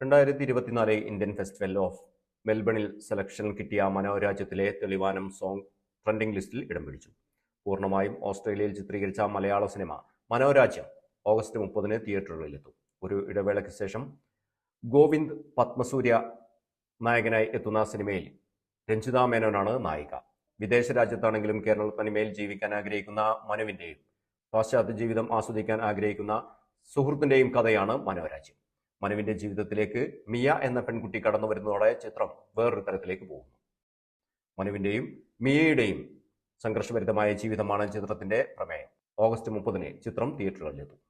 രണ്ടായിരത്തി ഇരുപത്തിനാല് Indian festival of മെൽബണിൽ സെലക്ഷൻ കിട്ടിയ മനോരാജ്യത്തിലെ തെളിവാനം സോങ് ട്രെൻഡിംഗ് ലിസ്റ്റിൽ ഇടം പിടിച്ചു. പൂർണമായും ഓസ്ട്രേലിയയിൽ ചിത്രീകരിച്ച മലയാള സിനിമ മനോരാജ്യം ഓഗസ്റ്റ് മുപ്പതിന് തിയേറ്ററുകളിലെത്തും. ഒരു ഇടവേളയ്ക്ക് ശേഷം ഗോവിന്ദ് പത്മസൂര്യ നായകനായി എത്തുന്ന സിനിമയിൽ രഞ്ജിത മേനോനാണ് നായിക. വിദേശ രാജ്യത്താണെങ്കിലും കേരള തനിമയിൽ ജീവിക്കാൻ ആഗ്രഹിക്കുന്ന മനുവിന്റെയും പാശ്ചാത്യ ജീവിതം ആസ്വദിക്കാൻ ആഗ്രഹിക്കുന്ന സുഹൃത്തിന്റെയും കഥയാണ് മനോരാജ്യം മനുവിന്റെ ജീവിതത്തിലേക്ക് മിയ എന്ന പെൺകുട്ടി കടന്നു വരുന്നതോടെ ചിത്രം വേറൊരു തരത്തിലേക്ക് പോകുന്നു. മനുവിന്റെയും മിയയുടെയും സംഘർഷഭരിതമായ ജീവിതമാണ് ചിത്രത്തിന്റെ പ്രമേയം. ഓഗസ്റ്റ് മുപ്പതിന് ചിത്രം തിയേറ്ററുകളിലെത്തും.